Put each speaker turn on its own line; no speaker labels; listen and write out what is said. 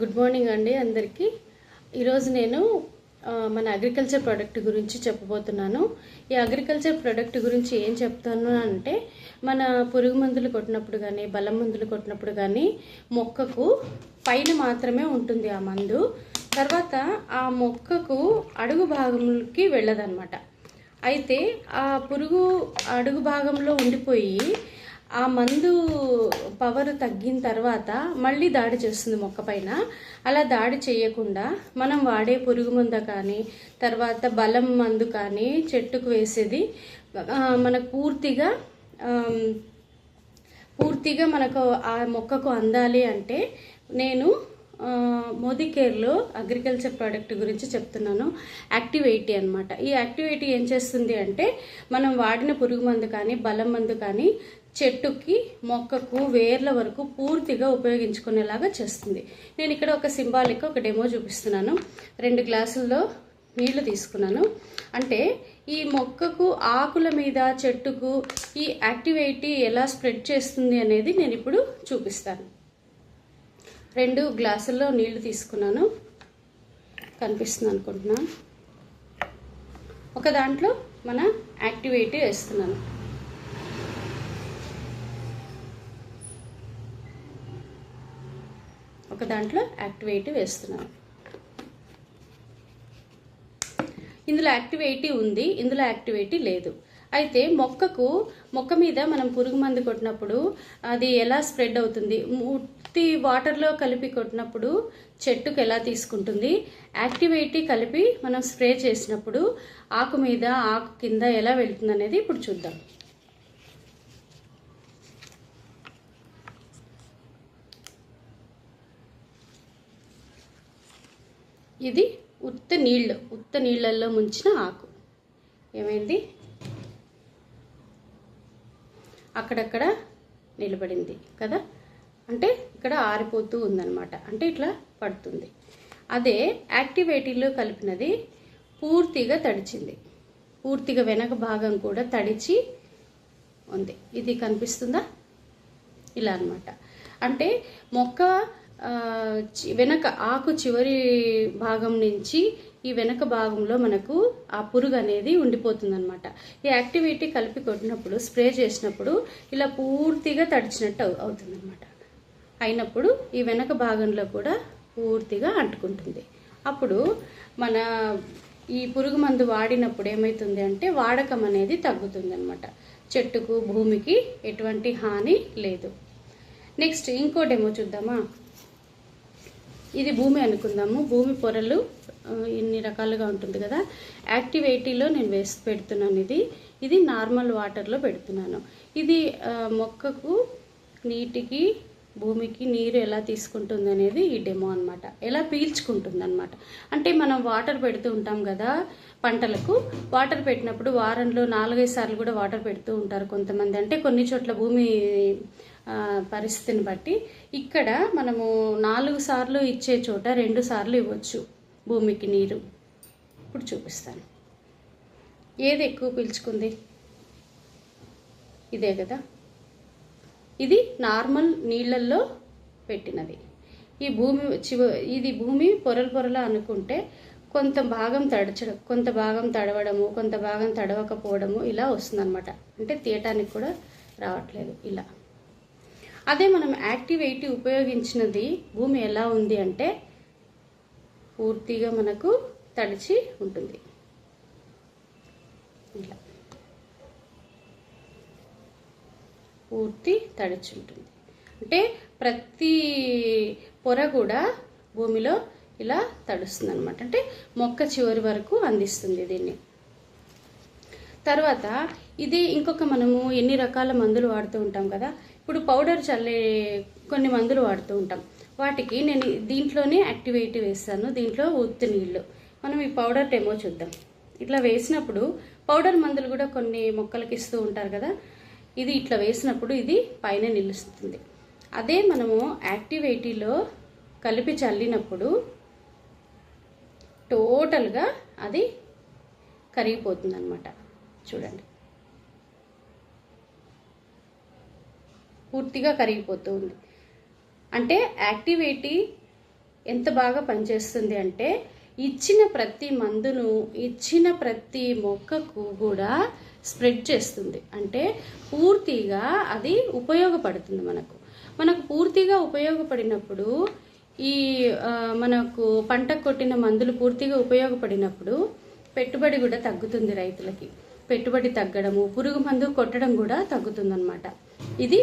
Good morning అండి అందరికీ. ఈరోజు నేను మన అగ్రికల్చర్ ప్రోడక్ట్ గురించి చెప్పబోతున్నాను. ఈ అగ్రికల్చర్ ప్రోడక్ట్ గురించి ఏం చెప్తాను అంటే మన పురుగు మందులు కొట్టినప్పుడు కానీ బలం మందులు కొట్టినప్పుడు కానీ మొక్కకు పైన మాత్రమే ఉంటుంది ఆ మందు. తర్వాత ఆ మొక్కకు అడుగు భాగంకి వెళ్ళదన్నమాట. అయితే ఆ పురుగు అడుగు భాగంలో ఉండిపోయి ఆ మందు పవర్ తగ్గిన తర్వాత మళ్ళీ దాడి చేస్తుంది మొక్క పైన. అలా దాడి చేయకుండా మనం వాడే పురుగు మందు కానీ తర్వాత బలం మందు కానీ చెట్టుకు వేసేది మనకు పూర్తిగా పూర్తిగా మనకు ఆ మొక్కకు అందాలి అంటే నేను ఆ, మోదీ కేర్లో అగ్రికల్చర్ ప్రోడక్ట్ గురించి చెప్తున్నాను. యాక్టివేటీ అన్నమాట. ఈ యాక్టివేటీ ఏం చేస్తుంది అంటే మనం వాడిన పురుగు మందు కానీ బలం మందు కానీ చెట్టుకి మొక్కకు వేర్ల వరకు పూర్తిగా ఉపయోగించుకునేలాగా చేస్తుంది. నేను ఇక్కడ ఒక సింబాలిక్ ఒక డెమో చూపిస్తున్నాను. రెండు గ్లాసుల్లో నీళ్ళు తీసుకున్నాను. అంటే ఈ మొక్కకు ఆకుల మీద చెట్టుకు ఈ యాక్టివేటీ ఎలా స్ప్రెడ్ చేస్తుంది అనేది నేను ఇప్పుడు చూపిస్తాను. రెండు గ్లాసుల్లో నీళ్ళు తీసుకున్నాను. కనిపిస్తుంది అనుకుంటున్నాను. ఒక దాంట్లో మన యాక్టివేటీ వేస్తున్నాను. ఒక దాంట్లో యాక్టివేటీ వేస్తున్నాను. ఇందులో యాక్టివేటీ ఉంది ఇందులో యాక్టివేటీ లేదు. అయితే మొక్కకు మొక్క మీద మనం పురుగు మందు కొట్టినప్పుడు అది ఎలా స్ప్రెడ్ అవుతుంది? ఉత్తి వాటర్లో కలిపి కొట్టినప్పుడు చెట్టుకు ఎలా తీసుకుంటుంది? యాక్టివేటీ కలిపి మనం స్ప్రే చేసినప్పుడు ఆకు మీద ఆకు కింద ఎలా వెళుతుంది అనేది ఇప్పుడు చూద్దాం. ఇది ఉత్త నీళ్ళు ఉత్త నీళ్ళల్లో ముంచిన ఆకు. ఏమైంది? అక్కడక్కడ నిలబడింది కదా? అంటే ఇక్కడ ఆరిపోతూ ఉందన్నమాట. అంటే ఇట్లా పడుతుంది. అదే యాక్టివేటీలో కలిపినది పూర్తిగా తడిచింది. పూర్తిగా వెనక భాగం కూడా తడిచి ఉంది. ఇది కనిపిస్తుందా? ఇలా అన్నమాట. అంటే మొక్క వెనక ఆకు చివరి భాగం నుంచి ఈ వెనక భాగంలో మనకు ఆ పురుగు అనేది ఉండిపోతుంది అనమాట ఈ యాక్టివిటీ కలిపి కొట్టినప్పుడు స్ప్రే చేసినప్పుడు ఇలా పూర్తిగా తడిచినట్టు అవుతుంది అనమాట అయినప్పుడు ఈ వెనక భాగంలో కూడా పూర్తిగా అంటుకుంటుంది. అప్పుడు మన ఈ పురుగు మందు వాడినప్పుడు ఏమవుతుంది అంటే వాడకం అనేది తగ్గుతుంది అనమాట చెట్టుకు భూమికి ఎటువంటి హాని లేదు. నెక్స్ట్ ఇంకో డెమో చూద్దామా? ఇది భూమి అనుకుందాము. భూమి పొరలు ఇన్ని రకాలుగా ఉంటుంది కదా. యాక్టివేటీలో నేను వేసి పెడుతున్నాను ఇది. ఇది నార్మల్ వాటర్లో పెడుతున్నాను. ఇది మొక్కకు నీటికి భూమికి నీరు ఎలా తీసుకుంటుంది అనేది ఈ డెమో అనమాట ఎలా పీల్చుకుంటుంది అనమాట అంటే మనం వాటర్ పెడుతూ ఉంటాం కదా పంటలకు. వాటర్ పెట్టినప్పుడు వారంలో నాలుగైదు సార్లు కూడా వాటర్ పెడుతూ ఉంటారు కొంతమంది. అంటే కొన్ని చోట్ల భూమి పరిస్థితిని బట్టి ఇక్కడ మనము నాలుగు సార్లు ఇచ్చే చోట రెండు సార్లు ఇవ్వచ్చు భూమికి నీరు. ఇప్పుడు చూపిస్తాను. ఏది ఎక్కువ పీల్చుకుంది? ఇదే కదా. ఇది నార్మల్ నీళ్ళల్లో పెట్టినది. ఈ భూమి చివ ఇది భూమి పొరలు పొరలు అనుకుంటే కొంత భాగం తడచడం కొంత భాగం తడవడము కొంత భాగం తడవకపోవడము ఇలా వస్తుందన్నమాట. అంటే తీయటానికి కూడా రావట్లేదు ఇలా. అదే మనం యాక్టివేటీ ఉపయోగించినది భూమి ఎలా ఉంది అంటే పూర్తిగా మనకు తడిచి ఉంటుంది. ఇలా. పూర్తి తడిచి ఉంటుంది అంటే ప్రతి పొర కూడా భూమిలో ఇలా తడుస్తుంది అనమాట అంటే మొక్క చివరి వరకు అందిస్తుంది దీన్ని. తర్వాత ఇది ఇంకొక మనము ఎన్ని రకాల మందులు వాడుతూ ఉంటాం కదా ఇప్పుడు పౌడర్ చల్లే కొన్ని మందులు వాడుతూ ఉంటాం. వాటికి నేను దీంట్లోనే యాక్టివేట్ వేస్తాను దీంట్లో ఉత్తి నీళ్ళు. మనం ఈ పౌడర్ డెమో చూద్దాం. ఇట్లా వేసినప్పుడు పౌడర్ మందులు కూడా కొన్ని మొక్కలకి ఇస్తూ ఉంటారు కదా ఇది ఇట్లా వేసినప్పుడు ఇది పైన నిలుస్తుంది. అదే మనము యాక్టివేటీలో కలిపి చల్లినప్పుడు టోటల్గా అది కరిగిపోతుంది అనమాట చూడండి. పూర్తిగా కరిగిపోతూ ఉంది అంటే యాక్టివేటీ ఎంత బాగా పనిచేస్తుంది అంటే ఇచ్చిన ప్రతి మందును ఇచ్చిన ప్రతి మొక్కకు కూడా స్ప్రెడ్ చేస్తుంది. అంటే పూర్తిగా అది ఉపయోగపడుతుంది మనకు. మనకు పూర్తిగా ఉపయోగపడినప్పుడు ఈ మనకు పంట కొట్టిన మందులు పూర్తిగా ఉపయోగపడినప్పుడు పెట్టుబడి కూడా తగ్గుతుంది రైతులకి. పెట్టుబడి తగ్గడము పురుగు మందు కొట్టడం కూడా తగ్గుతుందన్నమాట. ఇది